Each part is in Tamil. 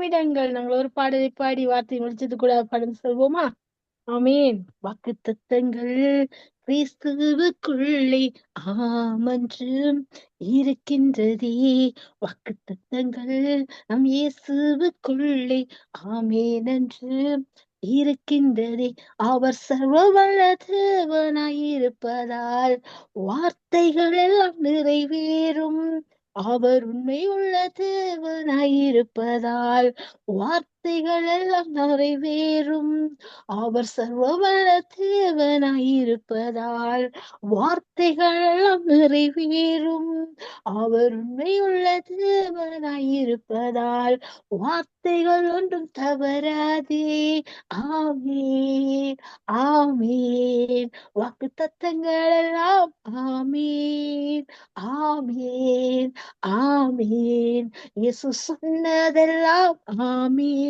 நிமிடங்கள் நாங்கள் ஒரு பாடலை பாடி வார்த்தை முடிச்சது கூட படம் சொல்வோமா? ஆமீன். வாக்கு தத்தங்கள் கிறிஸ்துவுக்குள்ளே ஆமன்றும் இருக்கின்றதே. வாக்கு தத்தங்கள் நம் இயேசுவுக்குள்ளே ஆமேன் என்று இருக்கின்றதே. அவர் சர்வ வல்ல தேவனாயிருப்பதால் வார்த்தைகள் எல்லாம் நிறைவேறும். அவர் உண்மை உள்ள நான் தேவனாயிருப்பதால் வார்த்தைகள் எல்லாம் நிறைவேறும். அவர் சர்வவல்ல தேவனாயிருப்பதால் வார்த்தைகள் எல்லாம் நிறைவேறும். அவர் உண்மையுள்ள தேவனாயிருப்பதால் வார்த்தைகள் ஒன்றும் தவறாதே. ஆமேன் ஆமேன். வாக்கு தத்தங்கள் எல்லாம் ஆமேன் ஆமேன் ஆமேன். இயேசு சொன்னதெல்லாம் ஆமீன்.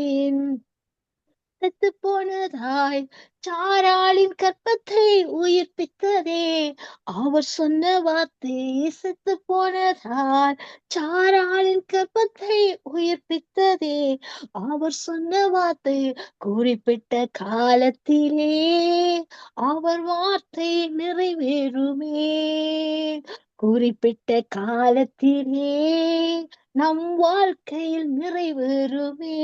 செத்து போனதாய் சாராளின் கற்பத்தை உயிர்ப்பித்ததே. அவர் சொன்ன வார்த்தை செத்து போனதால் சாராளின் கற்பத்தை உயிர்ப்பித்ததே. அவர் சொன்ன வார்த்தை குறிப்பிட்ட காலத்திலே. அவர் வார்த்தை நிறைவேறுமே. குறிப்பிட்ட காலத்திலே நம் வாழ்க்கையில் நிறைவேறுமே.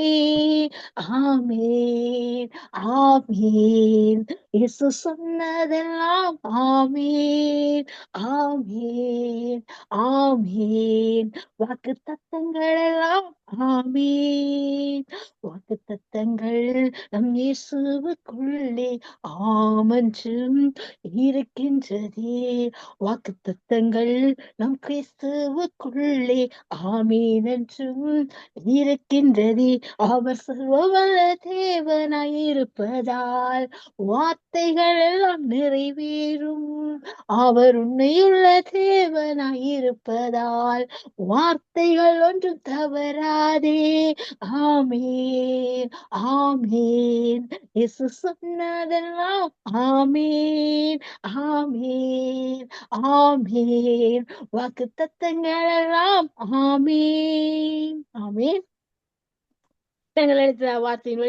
ஆமேன் ஆமேன். இயேசு சொன்னதெல்லாம் ஆமேன் ஆமேன் ஆமேன். வாக்கு தத்தங்கள் எல்லாம் ஆமேன். வாக்கு தத்தங்கள் நம் இயேசுவுக்குள்ளே ஆமன்றும் இருக்கின்றதே. வாக்கு தத்தங்கள் நம் கிறிஸ்துவுக்குள்ளே ஆமீன் என்றும் இருக்கின்றதே. அவர் சர்வவல்ல தேவனாயிருப்பதால் வார்த்தைகள் எல்லாம் நிறைவேறும். அவர் உண்மையுள்ள தேவனாயிருப்பதால் வார்த்தைகள் ஒன்றும் தவறாதே. ஆமீன் ஆமீன். இசு சொன்னதெல்லாம் ஆமீன் ஆமீன் ஆமீன். வாக்கு தத்தங்கள் எல்லாம் ஆமீன் ஆமீன். எங்கள் எழுத்த வார்த்தையின்